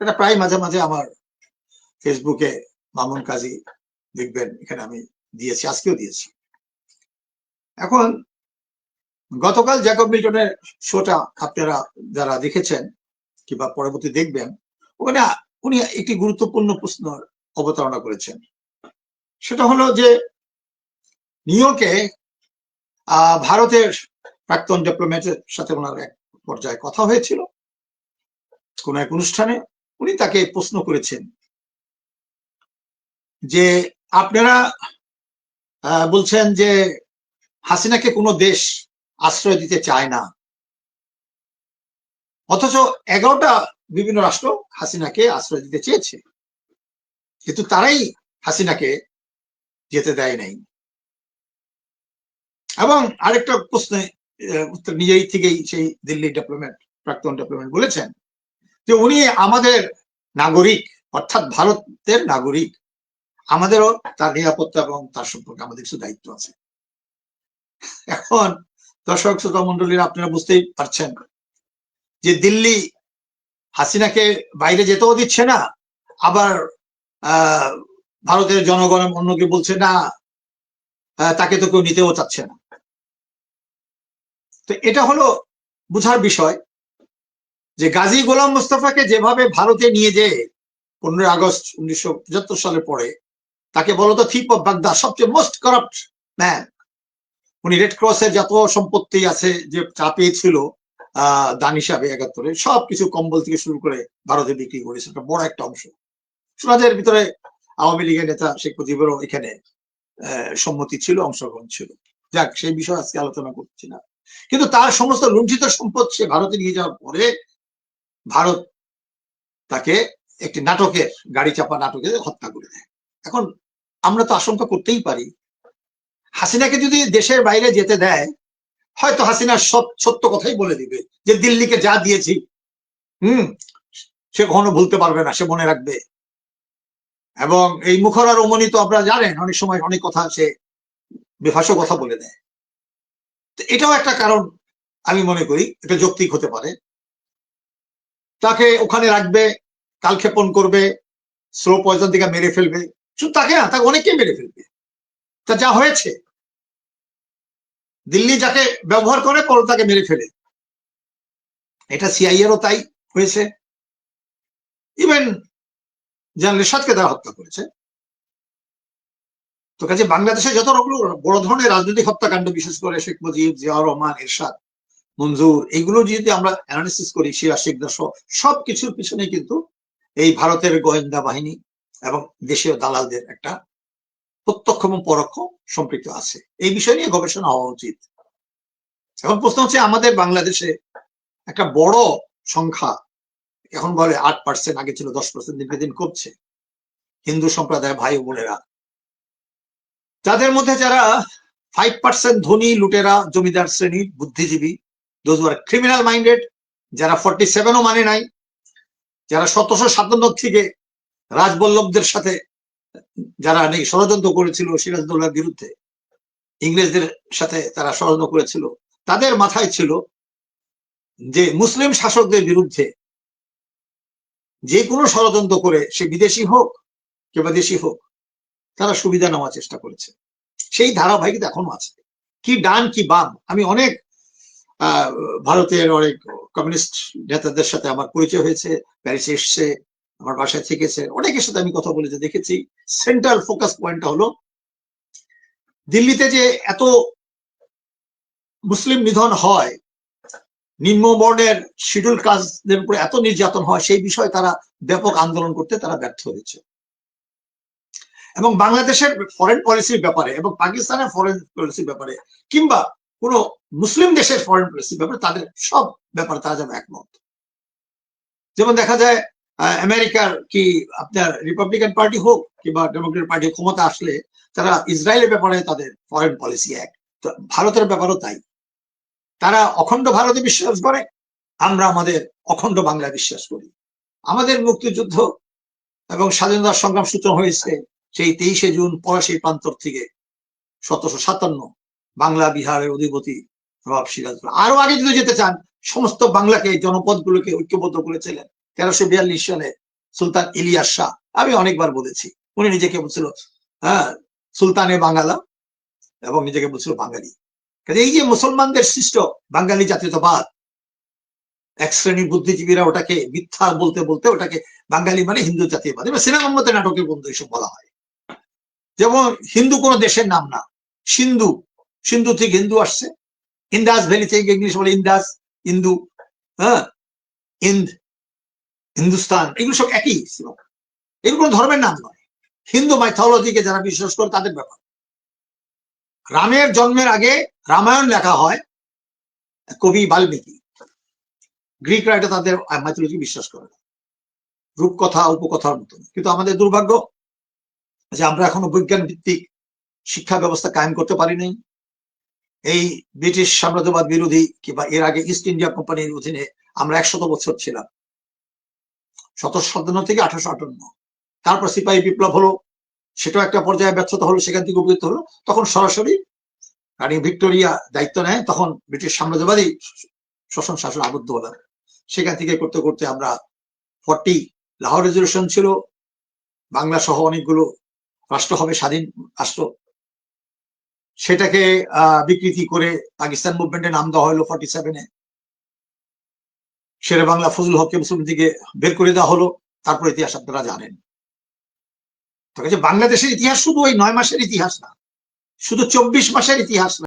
এটা প্রায় মাঝে মাঝে আমার ফেসবুকে মামুন কাজী দেখবেন এখানে আমি দিয়েছি আজকেও দিয়েছি। এখন গতকাল জ্যাকব মিল্টনের শোটা আপনারা যারা দেখেছেন কিংবা পরবর্তী দেখবেন ওখানে উনি একটি গুরুত্বপূর্ণ প্রশ্ন অবতারণা করেছেন। সেটা হলো যে নিউ আহ, ভারতের প্রাক্তন ডিপ্লোম্যাটের সাথে ওনার এক পর্যায়ে কথা হয়েছিল। কোন এক অনুষ্ঠানে উনি তাকে প্রশ্ন করেছেন যে আপনারা বলছেন যে হাসিনাকে কোনো দেশ আশ্রয় দিতে চায় না। অথচ এগারোটা বিভিন্ন রাষ্ট্র হাসিনাকে আশ্রয় দিতে চেয়েছে। কিন্তু তারাই হাসিনাকে যেতে দেয় নাই। এবং আরেকটা প্রশ্নে উত্তর নিজেই থেকেই সেই দিল্লি ডেভেলপমেন্ট, প্রাক্তন ডেভেলপমেন্ট বলেছেন যে উনি আমাদের নাগরিক, অর্থাৎ ভারতের নাগরিক। আমাদেরও তার নিরাপত্তা এবং তার সম্পর্কে আমাদের কিছু দায়িত্ব আছে। এখন দর্শক, শ্রোতা মন্ডলীরা আপনারা বুঝতেই পারছেন যে দিল্লি হাসিনাকে বাইরে যেতেও দিচ্ছে না, আবার ভারতের জনগণ অন্যকে বলছে না তাকে তো কেউ নিতেও চাচ্ছে না। তো এটা হলো বুঝার বিষয়। যে গাজী গোলাম মোস্তফাকে যেভাবে ভারতে নিয়ে যে পনেরোই আগস্ট উনিশশো পঁচাত্তর সালে পরে তাকে বলতো থিপ অফ বাগদা সবচেয়ে মোস্ট করাপ্ট ম্যান উনি রেড ক্রসের যত সম্পত্তি আছে যে চা পেয়েছিল, আহ, দান হিসাবে একাত্তরে, সবকিছু কম্বল থেকে শুরু করে ভারতে বিক্রি করেছে, একটা বড় একটা অংশ। সুরাজের ভিতরে আওয়ামী লীগের নেতা শেখ মুজিবেরও এখানে সম্মতি ছিল, অংশগ্রহণ ছিল। যাক, সেই বিষয়ে আজকে আলোচনা করছি না। কিন্তু তার সমস্ত লুণ্ঠিত সম্পদ সে ভারতে নিয়ে যাওয়ার পরে ভারত তাকে একটি নাটকের, গাড়ি চাপা নাটকে হত্যা করে দেয়। এখন আমরা তো আশঙ্কা করতেই পারি। হাসিনাকে যদি দেশের বাইরে যেতে দেয়, হয়তো হাসিনা সব সত্য কথাই বলে দিবে, যে দিল্লিকে যা দিয়েছি, হুম, সে কখনো ভুলতে পারবে না, সে মনে রাখবে। এবং এই মুখরার অমনি তো আপনারা জানেন, অনেক সময় অনেক কথা সে বেফাস কথা বলে দেয়। তো এটাও একটা কারণ আমি মনে করি, এটা যৌক্তিক হতে পারে। তাকে ওখানে রাখবে, কালক্ষেপণ করবে স্লো পয়জন দিকে মেরে ফেলবে। শুধু তাকে না, তাকে অনেককে মেরে ফেলবে। তা যা হয়েছে, দিল্লি যাকে ব্যবহার করে, পরে তাকে মেরে ফেলে। এটা সিআইএরও তাই হয়েছে। ইভেন জেনারেল রেশাদকে তারা হত্যা করেছে। তো কাজে বাংলাদেশে যত রকম বড় ধরনের রাজনৈতিক হত্যাকাণ্ড, বিশেষ করে শেখ মুজিব জিয়াউর রহমান, এরশাদ মঞ্জুর এগুলো যদি আমরা অ্যানালিসিস করি শেখ দাস সব কিছুর পিছনে কিন্তু এই ভারতের গোয়েন্দা বাহিনী এবং দেশীয় দালালদের একটা প্রত্যক্ষ এবং পরোক্ষ সম্পৃক্ত আছে। এই বিষয় নিয়ে গবেষণা হওয়া উচিত। এখন প্রশ্ন হচ্ছে, আমাদের বাংলাদেশে একটা বড় সংখ্যা, এখন বলে আট পার্সেন্ট আগে ছিল দশ পার্সেন্ট দিনকে দিন কমছে। হিন্দু সম্প্রদায় ভাই বোনেরা। যাদের মধ্যে যারা ফাইভ পার্সেন্ট ধনী লুটেরা, জমিদার শ্রেণি, বুদ্ধিজীবী দোজ আর ক্রিমিনাল মাইন্ডেড যারা ফর্টি সেভেনও মানে নাই, যারা সতেরোশো সাতান্ন থেকে রাজবল্লভদের সাথে যারা নাকি ষড়যন্ত্র করেছিল সিরাজদৌল্লার বিরুদ্ধে, ইংরেজদের সাথে তারা ষড়যন্ত্র করেছিল, তাদের মাথায় ছিল যে মুসলিম শাসকদের বিরুদ্ধে যে কোনো ষড়যন্ত্র করে সে বিদেশি হোক কিংবা দেশি হোক, তারা সুবিধা নেওয়ার চেষ্টা করেছে। সেই ধারাবাহিকতা এখনও আছে। কি ডান, কি বাম, আমি অনেক ভারতের অনেক কমিউনিস্ট নেতাদের সাথে আমার পরিচয় হয়েছে প্যারিসে এসছে, আমার বাসায় থেকেছে, অনেকের সাথে আমি কথা বলেছি, দেখেছি। সেন্ট্রাল ফোকাস পয়েন্টটা হলো, দিল্লিতে যে এত মুসলিম নিধন হয়, নিম্ন বর্ণের শিডিউল কাজদের উপরে এত নির্যাতন হয়, সেই বিষয়ে তারা ব্যাপক আন্দোলন করতে তারা ব্যর্থ হয়েছে। এবং বাংলাদেশের ফরেন পলিসির ব্যাপারে এবং পাকিস্তানের ফরেন পলিসির ব্যাপারে, কিংবা কোন মুসলিম দেশের ফরেন পলিসির ব্যাপারে তাদের সব ব্যাপারে তারা যেন একমত। যেমন দেখা যায় আমেরিকার কি আপনার রিপাবলিকান পার্টি হোক কিংবা ডেমোক্রেট পার্টি ক্ষমতা আসলে তারা ইসরায়েলের ব্যাপারে তাদের ফরেন পলিসি এক। ভারতের ব্যাপারও তাই। তারা অখণ্ড ভারতে বিশ্বাস করে, আমরা আমাদের অখণ্ড বাংলা বিশ্বাস করি। আমাদের মুক্তিযুদ্ধ এবং স্বাধীনতার সংগ্রাম সূচনা হয়েছে সেই তেইশে জুন পলাশী প্রান্তর থেকে সতেরোশো সাতান্ন বাংলা বিহারের অধিপতি নবাব সিরাজউদ্দৌলা আরও আগে যদি যেতে চান, সমস্ত বাংলাকে, জনপদগুলোকে ঐক্যবদ্ধ করেছিলেন তেরোশো বিয়াল্লিশ সালে সুলতান ইলিয়াস শাহ। আমি অনেকবার বলেছি, উনি নিজেকে বলছিল হ্যাঁ সুলতানে বাঙালা এবং নিজেকে বলছিল বাঙালি। এই যে মুসলমানদের সৃষ্ট বাঙালি জাতীয়তাবাদ, এক শ্রেণির বুদ্ধিজীবীরা ওটাকে মিথ্যা বলতে বলতে ওটাকে বাঙালি মানে হিন্দু জাতীয়বাদ। এবার সিনেমা মধ্যে নাটকের বন্ধু এসব বলা হয়। যেমন হিন্দু কোন দেশের নাম না, সিন্ধু সিন্ধু থেকে হিন্দু আসছে। ইন্দাস ভ্যালি থেকে ইংলিশ বলে ইন্দাস হিন্দু হ্যাঁ ইন্দ হিন্দুস্তান, এগুলো সব একই সিনেমা এগুলো কোনো ধর্মের নাম নয়। হিন্দু মাইথোলজিকে যারা বিশ্বাস করে তাদের ব্যাপার। রামের জন্মের আগে রামায়ণ লেখা হয় কবি বাল্মীকি। গ্রিক এটা তাদের মাইথোলজি বিশ্বাস করে না। রূপকথা, উপকথার মতো কিন্তু আমাদের দুর্ভাগ্য যে আমরা এখনও বৈজ্ঞান ভিত্তিক শিক্ষা ব্যবস্থা কায়েম করতে পারি নাই। এই ব্রিটিশ সাম্রাজ্যবাদ বিরোধী কিংবা এর আগে ইস্ট ইন্ডিয়া কোম্পানির অধীনে আমরা একশত বছর ছিলাম। সতেরোশো সাতান্ন থেকে আঠারোশো আটান্ন। তারপর সিপাহী বিপ্লব হলো, সেটাও একটা পর্যায়ে ব্যর্থতা হলো, সেখান থেকে উপকৃত হলো। তখন সরাসরি রানী ভিক্টোরিয়া দায়িত্ব নেয়, তখন ব্রিটিশ সাম্রাজ্যবাদী শোষণ শাসন আবদ্ধ হলাম সেখান থেকে করতে করতে আমরা ফর্টি লাহোর রেজলিউশন ছিল। বাংলা সহ অনেকগুলো রাষ্ট্র হবে, স্বাধীন রাষ্ট্র সেটাকে বিকৃতি করে পাকিস্তান মুভমেন্টে নাম দেওয়া হলো ফর্টি সেভেনে শেরে বাংলা ফজল হককে মুসলিম দিকে বের করে দেওয়া হলো, তারপর ইতিহাস আপনারা জানেন। বাংলাদেশের ইতিহাস শুধু ওই নয় মাসের ইতিহাস না, শুধু চব্বিশ মাসের ইতিহাস না।